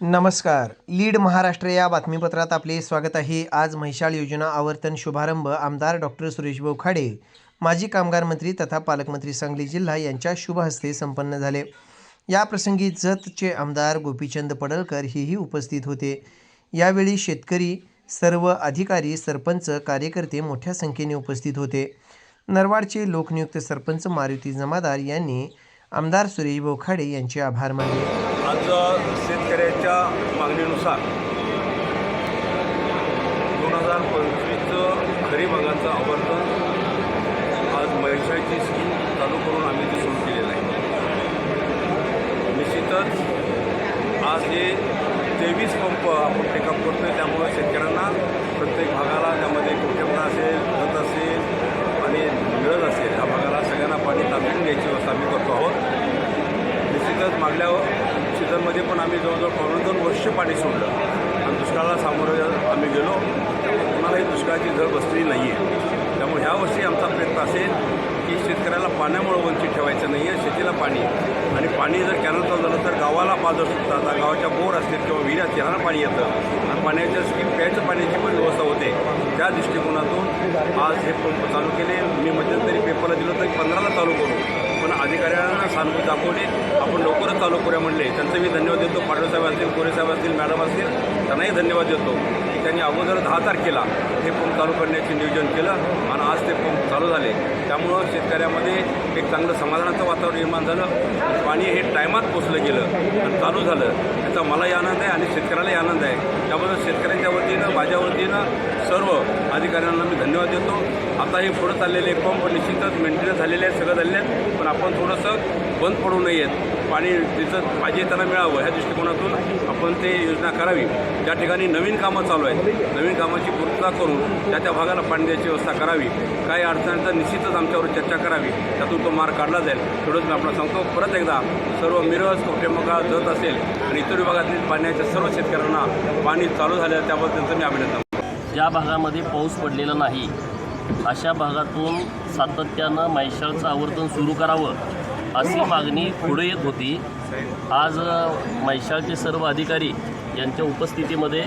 नमस्कार. लीड महाराष्ट्र या बातमीपत्रात आपले स्वागत आहे. आज म्हैशाळ योजना आवर्तन शुभारंभ आमदार डॉक्टर सुरेशभाऊ खाडे माजी कामगार मंत्री तथा पालकमंत्री सांगली जिल्हा यांच्या शुभ हस्ते संपन्न झाले. या प्रसंगी जतचे आमदार गोपीचंद पडळकर हेही उपस्थित होते. यावेळी शेतकरी सर्व अधिकारी सरपंच कार्यकर्ते मोठ्या संख्येने उपस्थित होते. नरवाडचे लोकनियुक्त सरपंच मारुती जमादार यांनी आमदार सुरेश बोखाडे यांचे आभार मानले. आज शेतकऱ्याच्या मागणीनुसार दोन हजार पंचवीसचं खरीप भागाचं आवर्तन आज महिषाची स्कीम चालू करून आम्ही ते सुरू केलेलं आहे. निश्चितच आज हे तेवीस पंप आपण टेकअप करतो आहे त्यामुळे शेतकऱ्यांना प्रत्येक भागाला त्यामध्ये कुठेपणा असेल खत असेल आणि मिळत असेल ह्या भागाला सगळ्यांना पाणी तांबून द्यायची व्यवस्था आम्ही करतो आहोत निश्चितच मागल्या सीझनमध्ये पण आम्ही जवळजवळ पावणे दोन वर्ष पाणी सोडलं. आणि दुष्काळाला सामोरं आम्ही गेलो. कोणालाही दुष्काळाची झळ बसलेली नाही आहे त्यामुळे ह्या वर्षी आमचा प्रयत्न असेल की शेतकऱ्याला पाण्यामुळे वंचित ठेवायचं नाही आहे शेतीला पाणी. आणि पाणी जर कॅनलचं झालं तर गावाला पाजर सुटतात आता गावाच्या बोर असतील किंवा विहिऱ्या त्यांना पाणी येतं. आणि पाण्याच्या स्कीम प्यायचं पाण्याची पण व्यवस्था होते. त्या दृष्टिकोनातून आज हे पंप चालू केले. मी मध्यंतरी पेपरला दिलं तरी पंधराला चालू करू. पण अधिकाऱ्यांना सहानुभूती दाखवली आपण लवकरच चालू करूया म्हणले. त्यांचं मी धन्यवाद देतो. पाडवे साहेब असतील कोरे साहेब असतील मॅडम असतील त्यांनाही धन्यवाद देतो. की त्यांनी अगोदर दहा तारखेला हे पंप चालू करण्याचे नियोजन केलं आणि आज ते पंप चालू झाले. त्यामुळं शेतकऱ्यामध्ये एक चांगलं समाधानाचं वातावरण निर्माण झालं. पाणी हे टायमात पोचलं गेलं आणि चालू झालं. त्याचा मलाही आनंद आहे आणि शेतकऱ्यालाही आनंद आहे. त्याबद्दल शेतकऱ्यांच्या वतीनं माझ्या वतीनं सर्व अधिकाऱ्यांना मी धन्यवाद देतो. आता हे पुढं चाललेले पंप निश्चितच मेंटेनन्स झालेले आहेत सगळं झालेले आहेत. पण आपण थोडंसं बंद पडू नयेत. पाणी तिथं पाहिजे त्यांना मिळावं ह्या दृष्टिकोनातून आपण ते योजना करावी. ज्या ठिकाणी नवीन कामं चालू आहेत नवीन कामाची पूर्तता करून त्या त्या भागाला पाणी द्यायची व्यवस्था करावी. काही अडचणींचा निश्चितच आमच्यावर चर्चा करावी. त्यातून तो मार्ग काढला जाईल. एवढंच मी आपल्याला सांगतो. परत एकदा सर्व मिरज कोटेमका जत असेल आणि इतर विभागातील पाण्याच्या सर्व शेतकऱ्यांना पाणी चालू झालं त्यांचं मी अभिनंदन ज्या भागामध्ये पाऊस पडलेला नाही अशा भागातून सातत्यानं मायशाळचं आवर्तन सुरू करावं. अशी मागणी पुढे येत होती. आज मैशाळचे सर्व अधिकारी यांच्या उपस्थितीमध्ये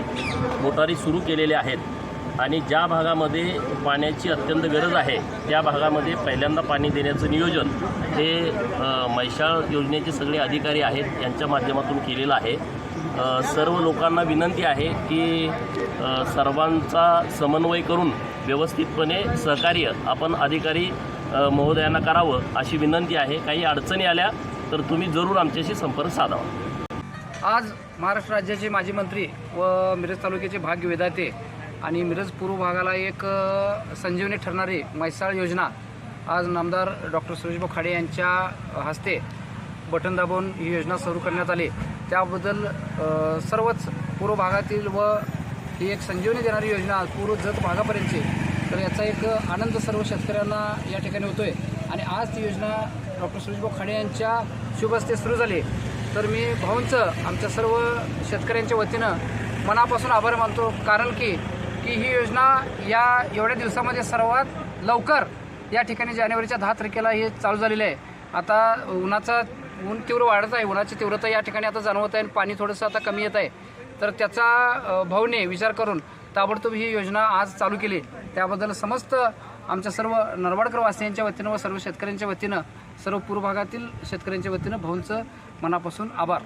मोटारी सुरू केलेल्या आहेत आणि ज्या भागामध्ये पाण्याची अत्यंत गरज आहे त्या भागामध्ये पहिल्यांदा पाणी देण्याचं नियोजन हे मैशाळ योजनेचे सगळे अधिकारी आहेत यांच्या माध्यमातून केलेलं आहे. सर्व लोकांना विनंती आहे की सर्वांचा समन्वय करून व्यवस्थितपणे सहकार्य आपण अधिकारी महोदयांना करावं अशी विनंती आहे. काही अडचणी आल्या तर तुम्ही जरूर आमच्याशी संपर्क साधावा. आज महाराष्ट्र राज्याचे माजी मंत्री व मिरज तालुक्याचे भाग्य विधाते आणि मिरज पूर्व भागाला एक संजीवनी ठरणारी म्हैसाळ योजना आज नामदार डॉक्टर सुरेशभाऊ खाडे यांच्या हस्ते बटन दाबून ही योजना सुरू करण्यात आली. त्याबद्दल सर्वच पूर्व भागातील व ही एक संजीवनी देणारी योजना पूर्व जत भागापर्यंतची तर याचा एक आनंद सर्व शेतकऱ्यांना या ठिकाणी होतोय. आणि आज ती योजना डॉक्टर सुरेशभाऊ खाडे यांच्या शुभ हस्ते सुरू झाली. तर मी भाऊंचं आमच्या सर्व शेतकऱ्यांच्या वतीनं मनापासून आभार मानतो. कारण की की ही योजना या एवढ्या दिवसामध्ये सर्वात लवकर या ठिकाणी जानेवारीच्या दहा तारखेला हे चालू झालेलं आहे. आता उन्हाचा ऊन तीव्र वाढत आहे. उन्हाची तीव्रता या ठिकाणी आता जाणवत आहे आणि पाणी थोडंसं आता कमी येत आहे. तर त्याचा भाऊने विचार करून ताबडतोब ही योजना आज चालू केली. त्याबद्दल समस्त आमच्या सर्व नरवाडकर वासियांच्या वतीनं व सर्व शेतकऱ्यांच्या वतीनं सर्व पूर्व भागातील शेतकऱ्यांच्या वतीनं भाऊंचं मनापासून आभार.